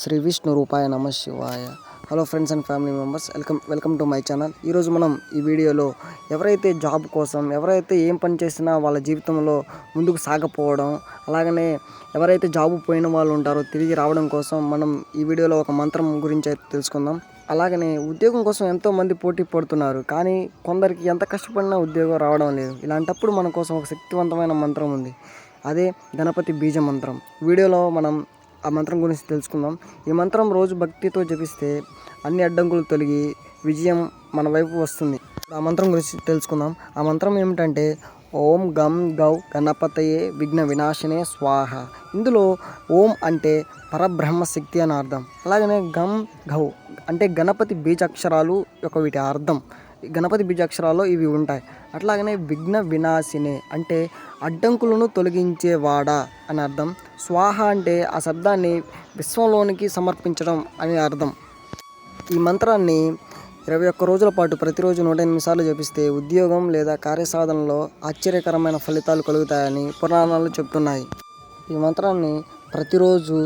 శ్రీ విష్ణు రూపాయ నమ శివాయ. Hello friends and family members welcome welcome to my channel ఈరోజు మనం ఈ వీడియోలో ఎవరైతే జాబ్ కోసం ఎవరైతే ఏం పని చేసినా వాళ్ళ జీవితంలో ముందుకు సాగపోవడం అలాగనే ఎవరైతే జాబ్ పోయిన వాళ్ళు ఉంటారో తిరిగి రావడం కోసం మనం ఈ వీడియోలో ఒక మంత్రం గురించి అయితే తెలుసుకుందాం. అలాగనే ఉద్యోగం కోసం ఎంతోమంది పోటీ పడుతున్నారు కానీ కొందరికి ఎంత కష్టపడినా ఉద్యోగం రావడం లేదు. ఇలాంటప్పుడు మన కోసం ఒక శక్తివంతమైన మంత్రం ఉంది. అదే గణపతి బీజ మంత్రం. వీడియోలో మనం ఆ మంత్రం గురించి తెలుసుకుందాం. ఈ మంత్రం రోజు భక్తితో జపిస్తే అన్ని అడ్డంకులు తొలగి విజయం మన వైపు వస్తుంది. ఆ మంత్రం గురించి తెలుసుకుందాం. ఆ మంత్రం ఏమిటంటే ఓం గం గౌ గణపతయే విఘ్న వినాశనే స్వాహ. ఇందులో ఓం అంటే పరబ్రహ్మ శక్తి అని అర్థం. అలాగనే గం గౌ అంటే గణపతి బీజాక్షరాలు యొక్క వీటి అర్థం. గణపతి బీజాక్షరాల్లో ఇవి ఉంటాయి. అట్లాగనే విఘ్న వినాశిని అంటే అడ్డంకులను తొలగించేవాడా అని అర్థం. స్వాహ అంటే ఆ శబ్దాన్ని విశ్వంలోనికి సమర్పించడం అని అర్థం. ఈ మంత్రాన్ని ఇరవై ఒక్క రోజుల పాటు ప్రతిరోజు నూట ఎనిమిది సార్లు జపిస్తే ఉద్యోగం లేదా కార్యసాధనలో ఆశ్చర్యకరమైన ఫలితాలు కలుగుతాయని పురాణాలు చెప్తున్నాయి. ఈ మంత్రాన్ని ప్రతిరోజు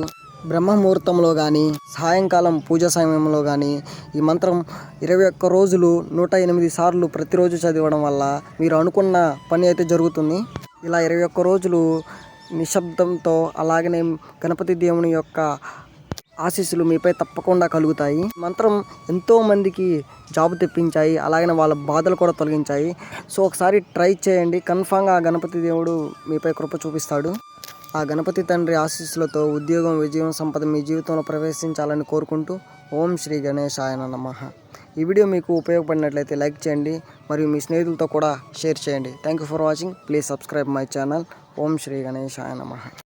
బ్రహ్మముహూర్తంలో కానీ సాయంకాలం పూజ సమయంలో కానీ ఈ మంత్రం ఇరవై ఒక్క రోజులు నూట ఎనిమిది సార్లు ప్రతిరోజు చదవడం వల్ల మీరు అనుకున్న పని అయితే జరుగుతుంది. ఇలా ఇరవై ఒక్క రోజులు నిశ్శబ్దంతో అలాగనే గణపతి దేవుని యొక్క ఆశీస్సులు మీపై తప్పకుండా కలుగుతాయి. మంత్రం ఎంతో మందికి జాబ్ తెప్పించాయి అలాగనే వాళ్ళ బాధలు కూడా తొలగించాయి. సో ఒకసారి ట్రై చేయండి. కన్ఫామ్గా గణపతి దేవుడు మీపై కృప చూపిస్తాడు. ఆ గణపతి తండ్రి ఆశీస్సులతో ఉద్యోగం విజయం సంపద మీ జీవితంలో ప్రవేశించాలని కోరుకుంటూ ఓం శ్రీ గణేశాయన నమః. ఈ వీడియో మీకు ఉపయోగపడినట్లయితే లైక్ చేయండి మరియు మీ స్నేహితులతో కూడా షేర్ చేయండి. Thank you for watching please subscribe my channel ఓం శ్రీ గణేశాయ నమ.